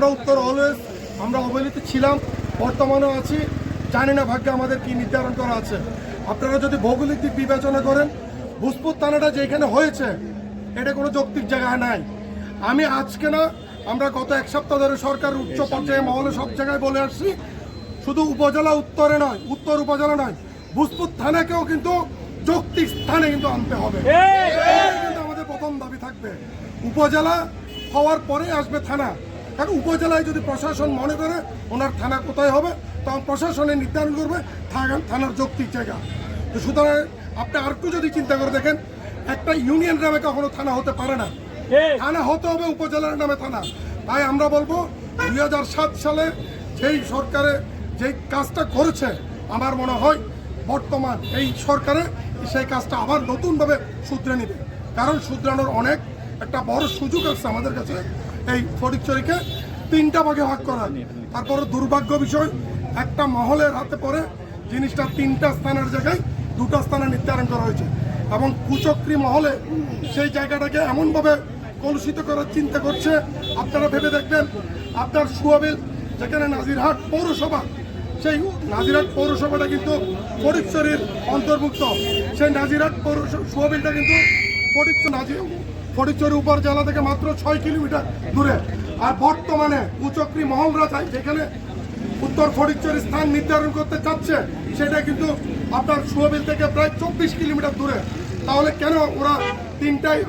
আমরা উত্তর অলওয়েজ আমরা অবহেলিত ছিলাম বর্তমানেও আছি। জানি না ভাগ্যে আমাদের কি নির্ধারণ করা আছে। আপনারা যদি ভৌগোলিক দিক বিবেচনা করেন ভূজপুর থানাটা যেখানে হয়েছে এটা কোনো যৌক্তিক জায়গায় নাই। আমি আজকে না আমরা গত এক সপ্তাহ ধরে সরকার উচ্চ পর্যায়ে মহলে সব জায়গায় বলে আসছি শুধু উপজেলা উত্তরে নয় উত্তর উপজেলা নয় ভূজপুর থানাকেও কিন্তু যৌক্তিক স্থানে কিন্তু আনতে হবে। কিন্তু আমাদের প্রথম দাবি থাকবে। উপজেলা হওয়ার পরে আসবে থানা। কারণ উপজেলায় যদি প্রশাসন মনে করে ওনার থানা কোথায় হবে তখন প্রশাসনে নির্ধারণ করবে থানা- থানার যৌক্তিক জায়গা। তো সুতরাং আপনি আর একটু যদি চিন্তা করে দেখেন একটা ইউনিয়ন নামে কখনো থানা হতে পারে না। থানা হতে হবে উপজেলার নামে থানা। তাই আমরা বলব দুই হাজার সাত সালে যেই সরকারে যেই কাজটা করেছে আমার মনে হয় বর্তমান এই সরকারে সেই কাজটা আবার নতুনভাবে শুধরে নিবে। কারণ শুধরানোর অনেক একটা বড় সুযোগ আছে আমাদের কাছে। এই ফটিকচুরিকে তিনটা ভাগে ভাগ করা তারপরে দুর্ভাগ্য বিষয়, একটা মহলের হাতে পড়ে জিনিসটা তিনটা স্থানের জায়গায়, দুটো স্থানে নির্ধারণ করা হয়েছে। এবং কুচক্রি মহলে সেই জায়গাটাকে এমনভাবে কলুষিত করার চিন্তা করছে, আপনারা ভেবে দেখবেন, আপনার সুয়াবিল, যেখানে নাজিরহাট পৌরসভা, সেই নাজিরহাট পৌরসভাটা কিন্তু ফটিকচুরির অন্তর্ভুক্ত। সেই নাজিরহাট পৌরসভা, সুয়াবিলটা কিন্তু ফটিকচুর নাজির ফটিকচুরি উপজেলা থেকে মাত্র ছয় কিলোমিটার দূরে। আর বর্তমানে কুচক্রি মহলরা চাই, যেখানে উত্তর ফটিকচুরি স্থান নির্ধারণ করতে চাচ্ছে, সেটা কিন্তু আপনার সুয়াবিল থেকে প্রায় চব্বিশ কিলোমিটার দূরে। তাহলে কেন ওরা তিনটাই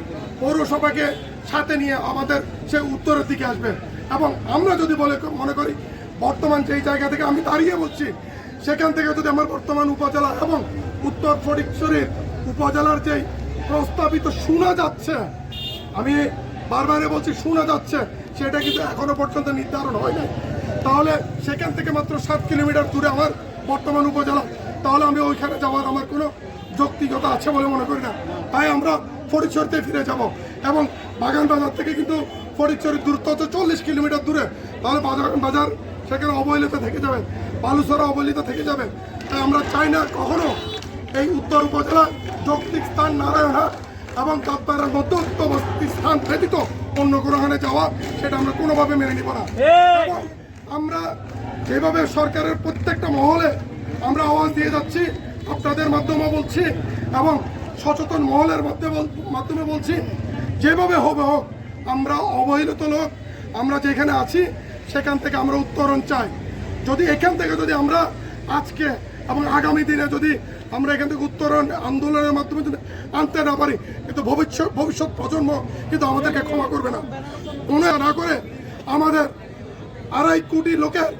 পৌরসভাকে সাথে নিয়ে আমাদের সে উত্তরের দিকে আসবে? এবং আমরা যদি বলে, মনে করি, বর্তমান যেই জায়গা থেকে আমি দাঁড়িয়ে বলছি, সেখান থেকে যদি আমার বর্তমান উপজেলা এবং উত্তর ফটিকচুরির উপজেলার যেই প্রস্তাবিত শোনা যাচ্ছে আমি বারবারে বলছি, শোনা যাচ্ছে। সেটা কিন্তু এখনও পর্যন্ত নির্ধারণ হয় নাই। তাহলে সেখান থেকে মাত্র সাত কিলোমিটার দূরে আমার বর্তমান উপজেলা। তাহলে আমি ওইখানে যাওয়ার আমার কোনো যৌক্তিকতা আছে বলে মনে করি না। তাই আমরা ফটিকচুরিতে ফিরে যাব। এবং বাগান বাজার থেকে কিন্তু ফটিকচুরির দূরত্ব হচ্ছে চল্লিশ কিলোমিটার দূরে। তাহলে বাজার বাজার সেখানে অবহেলিত থেকে যাবে। বালুসরা অবহেলিত থেকে যাবে। তাই আমরা চাই না কখনো এই উত্তর উপজেলা যৌক্তিক স্থান নারায়ণ নারায়ণহাট এবং কাপ্তারের মধ্যবর্তী স্থান ব্যতীত অন্য গ্রহণে যাওয়া সেটা আমরা কোনোভাবে মেনে নিব না। এবং আমরা যেভাবে সরকারের প্রত্যেকটা মহলে আমরা আওয়াজ দিয়ে যাচ্ছি আপনাদের মাধ্যমে বলছি এবং সচেতন মহলের মাধ্যমে বলছি যেভাবে হবে হোক আমরা অবহেলিত লোক আমরা যেখানে আছি সেখান থেকে আমরা উত্তরণ চাই। যদি এখান থেকে যদি আমরা আজকে এবং আগামী দিনে যদি আমরা এখান থেকে উত্তরণ আন্দোলনের মাধ্যমে যদি আনতে না পারি, কিন্তু ভবিষ্যৎ ভবিষ্যৎ প্রজন্ম কিন্তু আমাদেরকে ক্ষমা করবে না। মনে না করে আমাদের আড়াই কোটি লোকের